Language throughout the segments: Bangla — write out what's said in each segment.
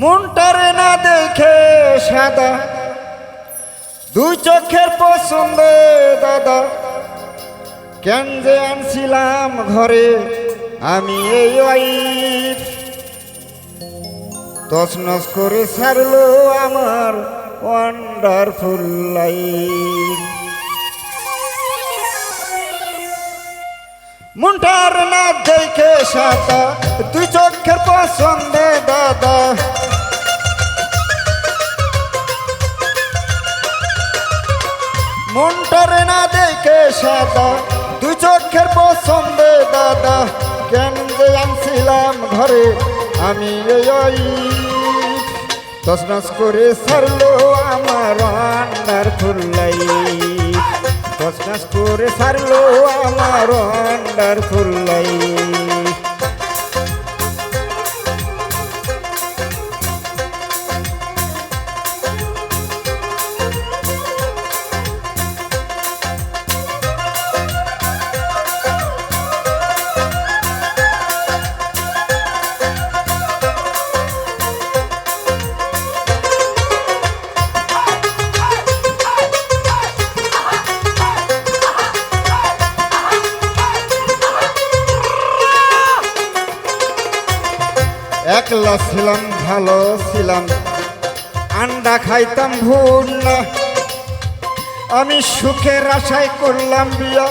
মনটারে না দেখে সাদা। দুই চোখের পছন্দে দাদা। কেন যে আনছিলাম ঘরে আমি এই ওয়াইফ। তছনছ করে ছাড়লো আমার ওয়ান্ডারফুল লাইফ মুন্টার না দেখে সাদা। দুই চোখের পছন্দে দাদা। মনটার না দেখে সাদা, দুই চোখের পছন্দে দাদা কেন যে আনছিলাম ঘরে আমি এই তসনস করে সারলো আমার আন্ডার ফুল্লাই। তসনস করে সারলো আমার আন্ডার ফুল্লাই। একলা ছিলাম, ভালো ছিলাম। আন্ডা খাইতাম, ভুল না। আমি সুখের আশায় করলাম বিয়া,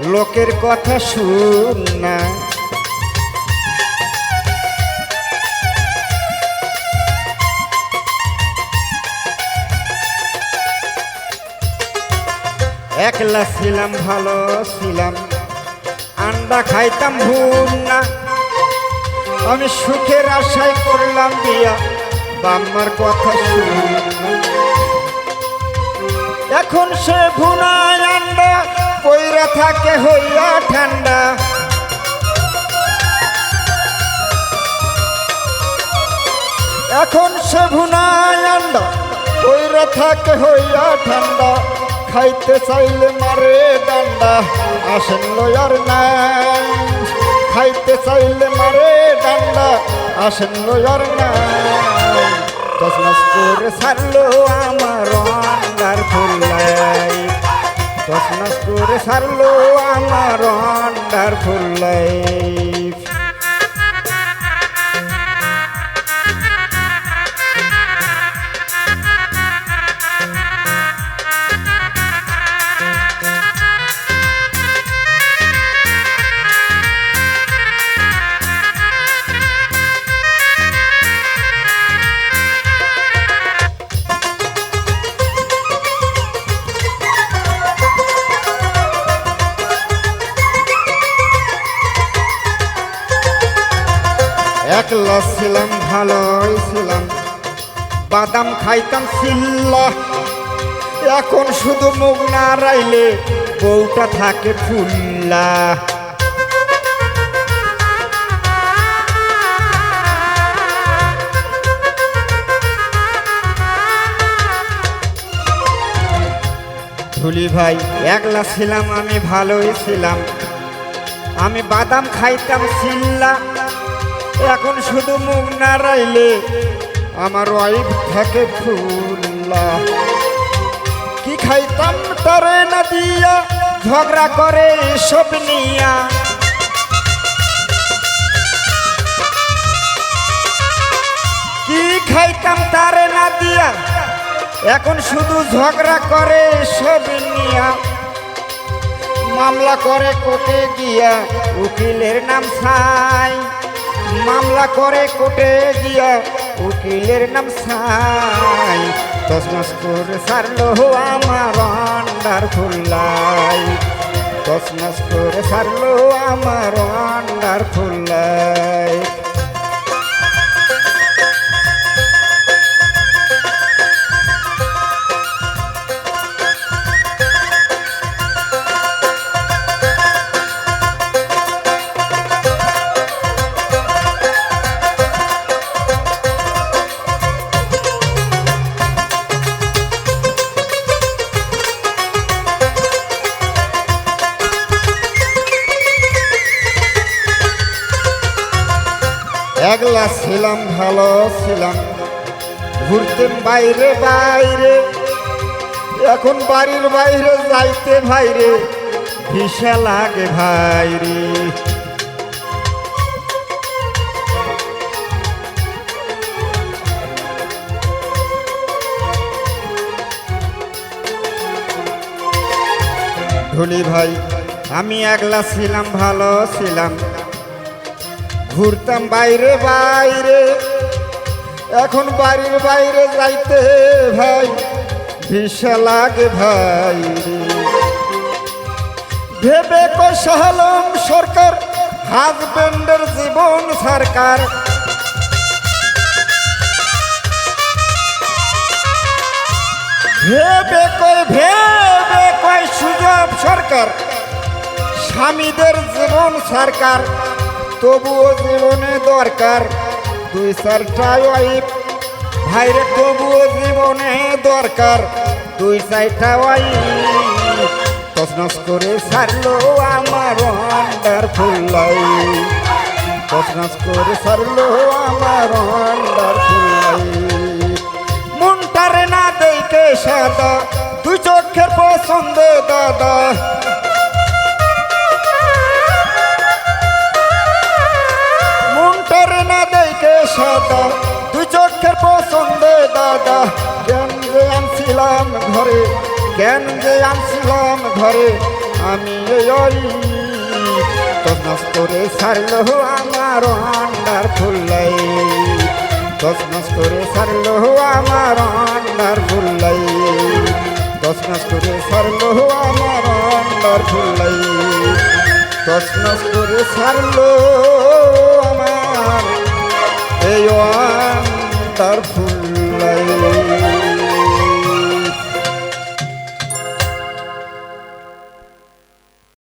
লোকের কথা শুন না। একলা ছিলাম, ভালো ছিলাম। আন্ডা খাইতাম, ভুল না। আমি সুখের আশায় করলাম বিয়া বাম্মার কথা শুন। এখন সে আন্ডা পইরা থাকে হইয়া ঠান্ডা। এখন সে আন্ডা পইরা থাকে হইয়া ঠান্ডা। খাইতে চাইলে মারে ডান্ডা আসেন লয়ার নাই খাইতে চাইলে মারে ডান্ডা, আসেন লয়ার না। করে সারলো আমার অন্ডার ফুল্লাই। তসনস করে সারলো আমার অন্ডার ফুল্লাই। একলা ছিলাম, ভালোই ছিলাম। বাদাম খাইতাম চিল্লা এখন শুধু মুখ না রাইলে বউটা থাকে ফুল্লা। ধুলি ভাই, একলা ছিলাম, আমি ভালোই ছিলাম। আমি বাদাম খাইতাম চিল্লা এখন শুধু মুখ না রাইলে আমার ওয়াইফ থাকে ফুল্লা। কি খাইতাম তারে না দিয়া, ঝগড়া করে সব নিয়া। কি খাইতাম তারে না দিয়া, এখন শুধু ঝগড়া করে সব নিয়া। মামলা করে কোর্টে গিয়া উকিলের নাম সাই মামলা করে কোটে গিয়া উকিলের নাম সাই। তসমস করে সারলো আমার আন্ডার ফুল্লাই তসমস করে সারলো আমার আন্ডার ফুল্লাই একলা ছিলাম, ভালো ছিলাম। ঘুরতেন বাইরে বাইরে। এখন বাড়ির বাইরে যাইতে ভাইরে, ভিসা লাগে ভাইরে। ধনী ভাই, আমি একলা ছিলাম, ভালো ছিলাম। ঘুরতাম বাইরে বাইরে। এখন বাড়ির বাইরে যাইতে ভাই, ভিসা লাগে ভাই ভেবে কষালম সরকার, হাজবেন্ডের জীবন সরকার। ভেবে কই ভেবে কয় সুযোগ সরকার, স্বামীদের জীবন সরকার। তবুও জীবনে দরকার। দুই চারটা ওয়াইফ ভাইরে তবুও জীবনে দরকার। দুই চারটা ওয়াইফ তসনস করে সারলো আমার আন্ডার ফুল্লাই। তসনস করে সারলো আমার আন্ডার ফুল্লাই। মনটারে না দেখে সাদা, দুই চোখের পছন্দ দাদা। কেন যে আনছিলাম ঘরে, আমি ওই তসনস করে সারলো আমার আন্ডার ফুল্লাই। তসনস করে সারলো আমার আন্ডার ফুল্লাই। তসনস করে সারলো আমার আন্ডার ফুল্লাই। তসনস করে সারলো আমার এই আন্ডার ফুল্লাই।